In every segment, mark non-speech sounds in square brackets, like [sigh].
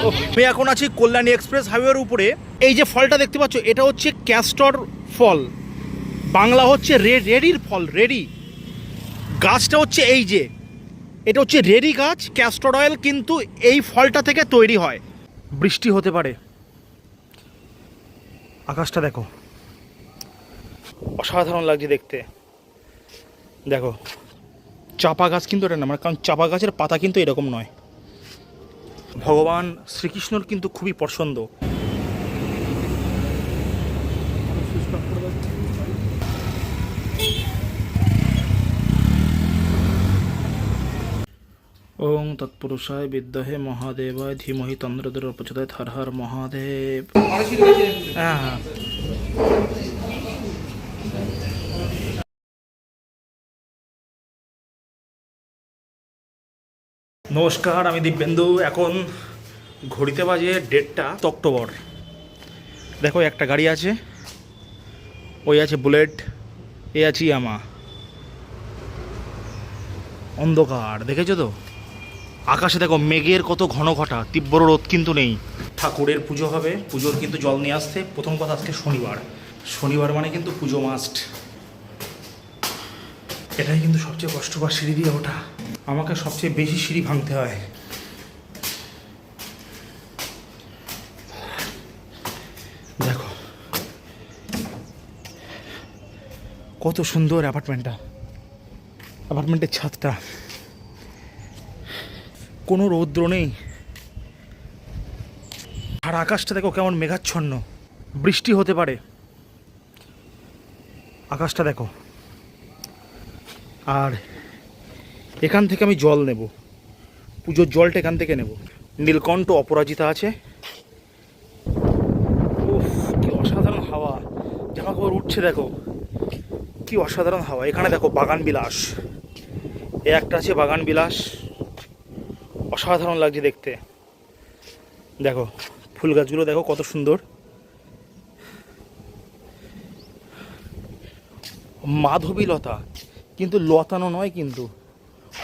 আমি এখন আছি কল্যাণী এক্সপ্রেস হাইওয়ের উপরে। এই যে ফলটা দেখতে পাচ্ছ, এটা হচ্ছে ক্যাস্টর ফল। বাংলা হচ্ছে রেডির ফল, রেডি। গাছটা হচ্ছে এই যে। এটা হচ্ছে রেডি গাছ, ক্যাস্টর অয়েল, কিন্তু এই ফলটা থেকে তৈরি হয়। বৃষ্টি হতে পারে। আকাশটা দেখো। অসাধারণ লাগছে দেখতে। দেখো। চাপা গাছ কিন্তু এটা না মানে কারণ চাপা গাছের পাতা কিন্তু এরকম নয়। ভগবান শ্রীকৃষ্ণর কিন্তু খুবই পছন্দ। ওং তৎপুরুষায় বিদ্মহে মহাদেবায় ধীমহি তন্দ্রদের প্রচোদয় হর হর মহাদেব। হ্যাঁ। নমস্কার, আমি দিব্যেন্দু। এখন ঘড়িতে বাজে ডেটটা অক্টোবর। দেখো, একটা গাড়ি আছে। ওই আছে বুলেট, এ আছে ইয়ামা। অন্ধকার, দেখেছ তো? আকাশে দেখো মেঘের কত ঘন ঘটা, তীব্র রোদ কিন্তু নেই। ঠাকুরের পুজো হবে, পুজোর কিন্তু জল নিয়ে আসতে প্রথম কথা আজকে শনিবার। শনিবার মানে কিন্তু পুজো মাস্ট। এটাই কিন্তু সবচেয়ে কষ্টকর সিঁড়ি দিয়ে ওঠা। আমাকে সবচেয়ে বেশি সিঁড়ি ভাঙতে হয়। দেখো। কত সুন্দর অ্যাপার্টমেন্টটা। অ্যাপার্টমেন্টের ছাদটা। কোনো রৌদ্র নেই। আর আকাশটা দেখো কেমন মেঘাচ্ছন্ন। বৃষ্টি হতে পারে। আকাশটা দেখো। আর এখান থেকে আমি জল নেব। পুজোর জলটা এখান থেকে নেব। নীলকণ্ঠ অপরাজিতা আছে। কি অসাধারণ হাওয়া। জামা কাপড় উঠছে দেখো। কি অসাধারণ হাওয়া। এখানে দেখো বাগান বিলাস। এ একটা আছে বাগান বিলাস। অসাধারণ লাগছে দেখতে। দেখো, ফুল গাছগুলো দেখো কত সুন্দর। মাধবী লতা কিন্তু লতানো নয় কিন্তু।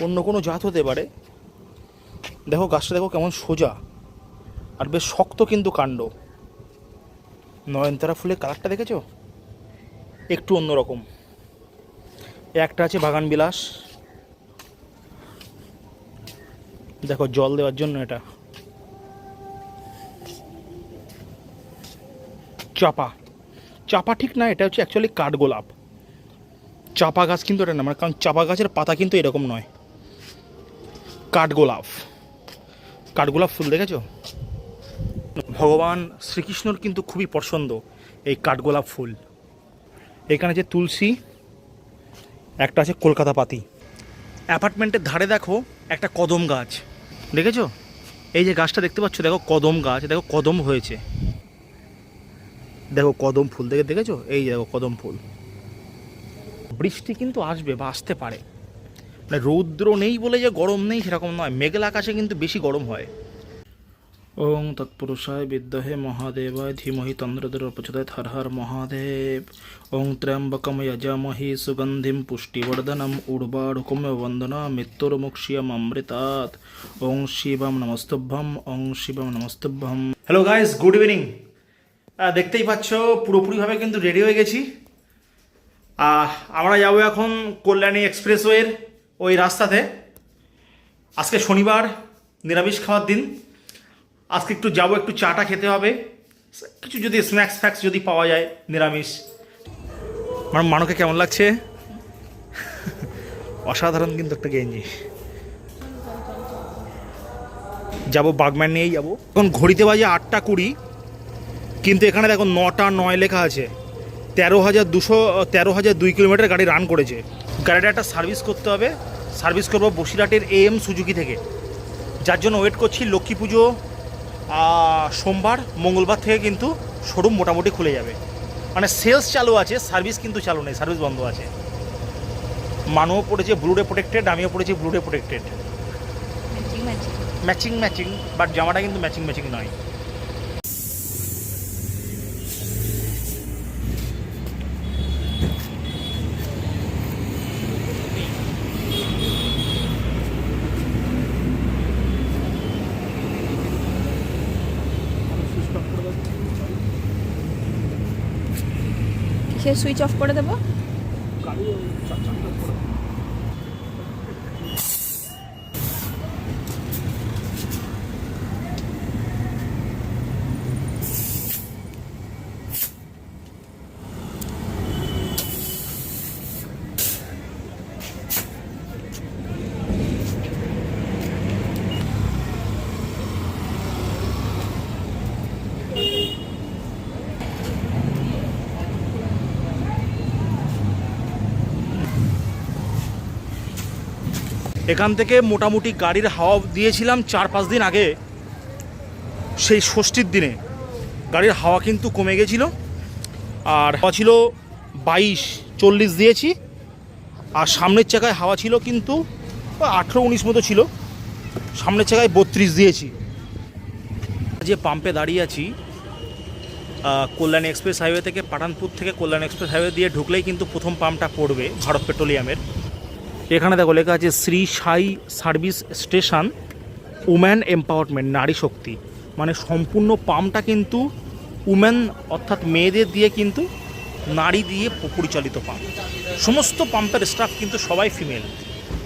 অন্য কোনো জাত হতে পারে। দেখো গাছটা দেখো কেমন সোজা। আর বেশ শক্ত কিন্তু কাণ্ড। নয়নতারা ফুলের কালারটা দেখেছ? একটু অন্যরকম। একটা আছে বাগান বিলাস। দেখো জল দেওয়ার জন্য এটা। চাপা। চাপা ঠিক না, এটা হচ্ছে অ্যাকচুয়ালি কাঠগোলাপ। চাপা গাছ কিন্তু এটা না মানে কারণ চাপা গাছের পাতা কিন্তু এরকম নয়। কাঠগোলাপ। কাঠগোলাপ ফুল দেখেছ? ভগবান শ্রীকৃষ্ণর কিন্তু খুবই পছন্দ এই কাঠগোলাপ ফুল। এখানে যে তুলসী, একটা আছে কলকাতা পাতি। অ্যাপার্টমেন্টের ধারে দেখো একটা কদম গাছ। দেখেছ? এই যে গাছটা দেখতে পাচ্ছ, দেখো কদম গাছ, দেখো কদম হয়েছে। দেখো কদম ফুল দেখে দেখেছ? এই দেখো কদম ফুল। বৃষ্টি কিন্তু আসবে বা আসতে পারে। মানে রৌদ্র নেই বলে যে গরম নেই সেরকম নয়। মেঘলা আকাশে কিন্তু বেশি গরম হয়। ওং তৎপুরুষায় বিদ্মহে মহাদেবায় ধীমহি তন্দ্রদের প্রচোদয় হর হর মহাদেব। ওং ত্র্যম্বকম যজামহি সুগন্ধিম পুষ্টিবর্ধনম উর্বাড়ুকম বন্দনা মৃত্যুর্মুক্ষিয়ম অমৃতাৎ। ওং শিবম নমস্তভ্যম ওং শিবম নমস্তভ্যম। হ্যালো গাইস গুড ইভিনিং দেখতেই পাচ্ছ পুরোপুরিভাবে কিন্তু রেডি হয়ে গেছি। আমরা যাব এখন কল্যাণী এক্সপ্রেসওয়ের ওই রাস্তাতে আজকে শনিবার, নিরামিষ খাওয়ার দিন। আজকে একটু যাব, একটু চাটা খেতে হবে। কিছু যদি স্ন্যাক্স ফ্যাক্স যদি পাওয়া যায়, নিরামিষ। আমার মানুকে কেমন লাগছে? [laughs] অসাধারণ কিন্তু একটা গেঞ্জি। যাব, বাগম্যান নিয়েই যাব। এখন ঘড়িতে বাজে আটটা কুড়ি। কিন্তু এখানে দেখো নটা নয় লেখা আছে। তেরো হাজার দুশো, তেরো হাজার দুই কিলোমিটার গাড়ি রান করেছে। গাড়িটা একটা সার্ভিস করতে হবে। সার্ভিস করব বসিরহাটের এএম সুজুকি থেকে। যার জন্য ওয়েট করছি লক্ষ্মী পুজো সোমবার মঙ্গলবার থেকে কিন্তু শোরুম মোটামুটি খুলে যাবে। মানে সেলস চালু আছে সার্ভিস কিন্তু চালু নেই সার্ভিস বন্ধ আছে। মানুও পড়েছে ব্লুডে প্রোটেক্টেড আমিও পড়েছি ব্লুডে প্রোটেক্টেড ম্যাচিং ম্যাচিং বাট জামাটা কিন্তু ম্যাচিং ম্যাচিং নয়। কিসের সুইচ অফ করে দেবো। এখান থেকে মোটামুটি গাড়ির হাওয়া দিয়েছিলাম চার পাঁচ দিন আগে। সেই ষষ্ঠীর দিনে। গাড়ির হাওয়া কিন্তু কমে গেছিল। আর হাওয়া ছিল বাইশ, চল্লিশ দিয়েছি। আর সামনের চাকায় হাওয়া ছিল কিন্তু আঠেরো, উনিশ মতো ছিল। সামনের চাকায় বত্রিশ দিয়েছি। যে পাম্পে দাঁড়িয়ে আছি কল্যাণ এক্সপ্রেস হাইওয়ে থেকে, পাঠানপুর থেকে কল্যাণ এক্সপ্রেস হাইওয়ে দিয়ে ঢুকলেই কিন্তু প্রথম পাম্পটা পড়বে ভারত পেট্রোলিয়ামের। এখানে দেখো লেখা আছে Shri Sai service station, woman empowerment, নারী শক্তি। মানে সম্পূর্ণ পাম্পটা কিন্তু উম্যান, অর্থাৎ মেয়েদের দিয়ে কিন্তু নারী দিয়ে পরিচালিত পাম্প সমস্ত পাম্পের স্টাফ কিন্তু সবাই ফিমেল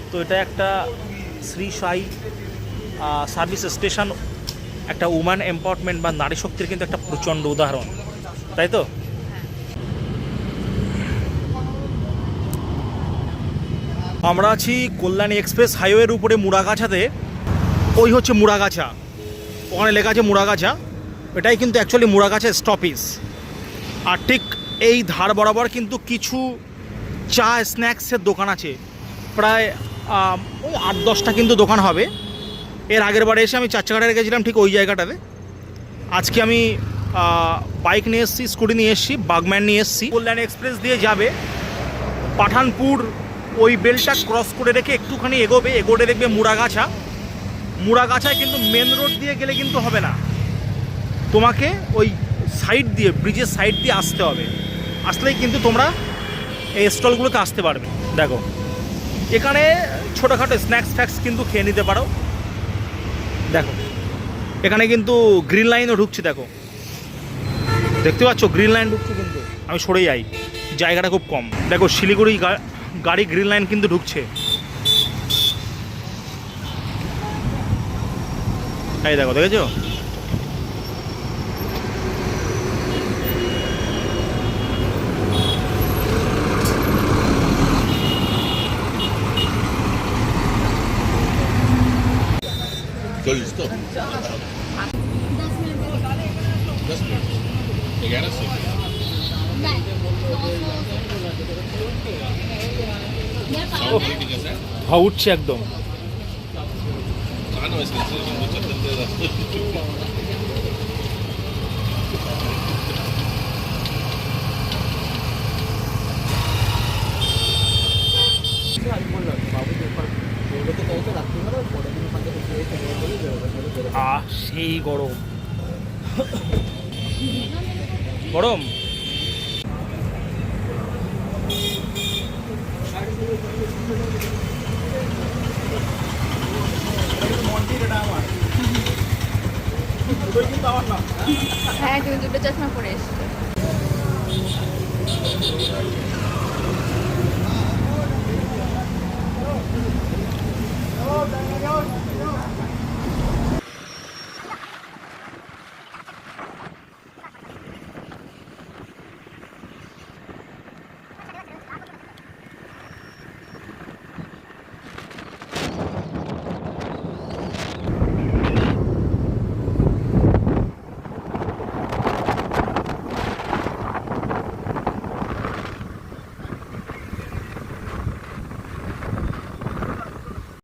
তো এটা একটা শ্রী সাই সার্ভিস স্টেশন, একটা উম্যান এম্পাওয়ারমেন্ট বা নারী শক্তির কিন্তু একটা প্রচণ্ড উদাহরণ। তাই তো? আমরা আছি কল্যাণী এক্সপ্রেস হাইওয়ের উপরে মুড়াগাছাতে। ওই হচ্ছে মুড়াগাছা। ওখানে লেখা আছে মুড়াগাছা। এটাই কিন্তু অ্যাকচুয়ালি মুড়াগাছা স্টপেজ আর ঠিক এই ধার বরাবর কিন্তু কিছু চা স্ন্যাক্সের দোকান আছে। প্রায় আট দশটা কিন্তু দোকান হবে। এর আগের বারে এসে আমি চার গেছিলাম ঠিক ওই জায়গাটাতে। আজকে আমি বাইক নিয়ে এসেছি স্কুটি নিয়ে এসেছি বাগম্যান নিয়ে এসেছি। কল্যাণী এক্সপ্রেস দিয়ে যাবে। পাঠানপুর ওই বেলটা ক্রস করে রেখে একটুখানি এগোবে এগোতে দেখবে মুড়াগাছা। মুড়াগাছায় কিন্তু মেন রোড দিয়ে গেলে কিন্তু হবে না। তোমাকে ওই সাইড দিয়ে ব্রিজের সাইড দিয়ে আসতে হবে। আসলেই কিন্তু তোমরা এই স্টলগুলোতে আসতে পারবে। দেখো, এখানে ছোটোখাটো স্ন্যাক্স ফ্যাক্স কিন্তু খেয়ে নিতে পারো। দেখো, এখানে কিন্তু গ্রিন লাইনও ঢুকছে, দেখো। দেখতে পাচ্ছ গ্রিন লাইন ঢুকছে কিন্তু। আমি সরে যাই। জায়গাটা খুব কম। দেখো, শিলিগুড়ি গাড়ি গ্রিন লাইন কিন্তু ঢুকছে। এই দেখো দেখেছ? চল্লিশ তো। দশ মিনিট। এগারোশো। হ্যাঁ উঠছে একদম। আহ সেই গরম। গরম? হ্যাঁ তুমি দুটো চশমা পরে এসছো।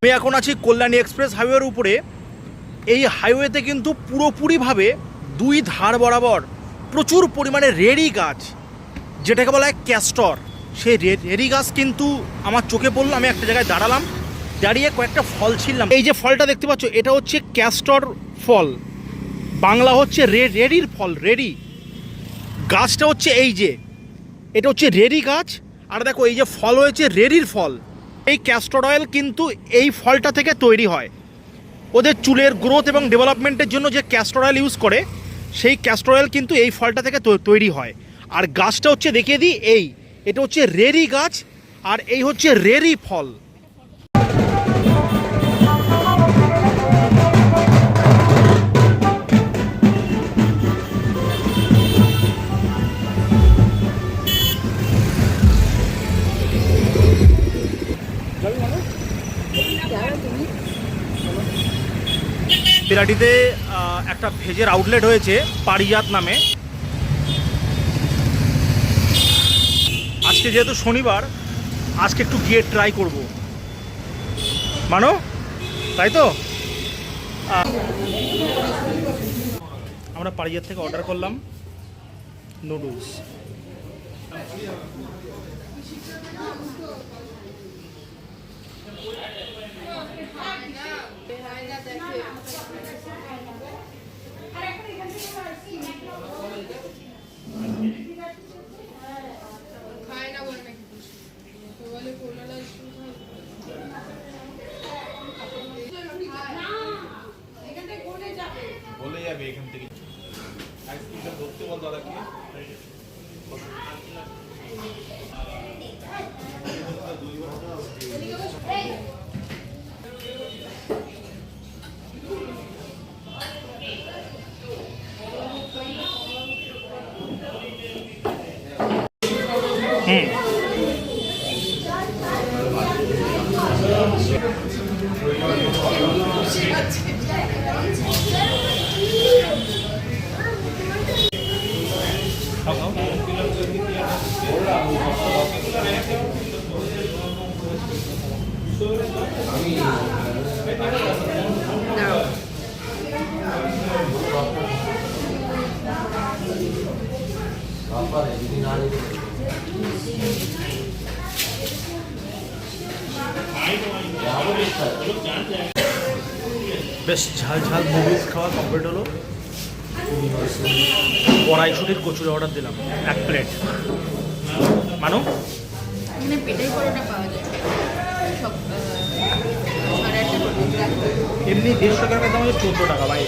আমি এখন আছি কল্যাণী এক্সপ্রেস হাইওয়ের উপরে। এই হাইওয়েতে কিন্তু পুরোপুরিভাবে দুই ধার বরাবর প্রচুর পরিমাণে রেড়ি গাছ, যেটাকে বলা হয় ক্যাস্টর। সেই রেড়ি গাছ কিন্তু আমার চোখে পড়ল, আমি একটা জায়গায় দাঁড়ালাম, দাঁড়িয়ে কয়েকটা ফল ছিললাম। এই যে ফলটা দেখতে পাচ্ছ, এটা হচ্ছে ক্যাস্টর ফল। বাংলা হচ্ছে রে, রেডির ফল, রেডি। গাছটা হচ্ছে এই যে, এটা হচ্ছে রেডি গাছ, আর দেখো এই যে ফল হয়েছে রেডির ফল। এই ক্যাস্টর অয়েল কিন্তু এই ফলটা থেকে তৈরি হয়। ওদের চুলের গ্রোথ এবং ডেভেলপমেন্টের জন্য যে ক্যাস্টর অয়েল ইউজ করে, সেই ক্যাস্টর অয়েল কিন্তু এই ফলটা থেকে তৈরি হয়। আর গাছটা হচ্ছে, দেখিয়ে দিই, এই, এটা হচ্ছে রেরি গাছ, আর এই হচ্ছে রেরি ফল। বিরাটিতে একটা ভেজের আউটলেট হয়েছে, পারিজাত নামে। আজকে যেহেতু শনিবার, আজকে একটু গিয়ে ট্রাই করব। মানো, তাই তো? আমরা পারিজাত থেকে অর্ডার করলাম নুডলস বলে যাবে এখান থেকে। আইসক্রিমটা ধরতে বল দাদাকে বেশ ঝাল ঝাল মুভিস খাওয়া কমপ্লিট হলো। কড়াইশুটির কচুরি অর্ডার দিলাম এক প্লেট মানো? এখানে পেটাই পরোটা পাওয়া যায়। এমনি দেড়শো টাকার দাম হচ্ছে চোদ্দ টাকা ভাই।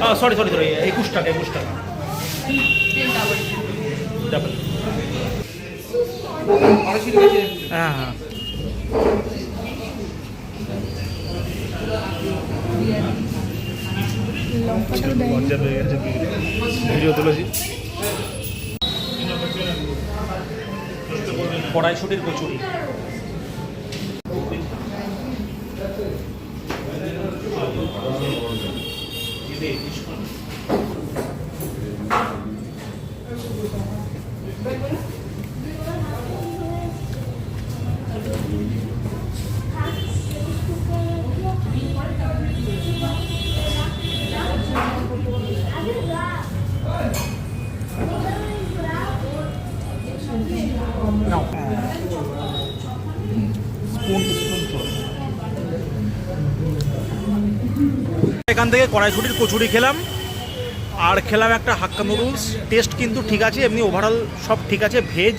হ্যাঁ। সরি সরি সরি একুশ টাকা একুশ টাকা। ডাবল হ্যাঁ হ্যাঁ। ভিডিও তুলেছি। কড়াইশুটির কচুরি। এখান থেকে কড়াইশুটির কচুরি খেলাম। আর খেলাম একটা হাক্কা নুডলস। টেস্ট কিন্তু ঠিক আছে এমনি ওভারঅল সব ঠিক আছে ভেজ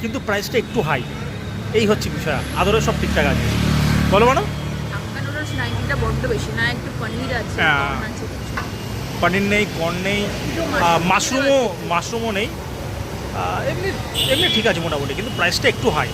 কিন্তু প্রাইসটা একটু হাই এই হচ্ছে বিষয়। আদরে সব ঠিকঠাক আছে। বলো মানে হ্যাঁ। পনির নেই কর্ন নেই মাশরুমও মাশরুমও নেই। এমনি এমনি ঠিক আছে মোটামুটি কিন্তু প্রাইসটা একটু হাই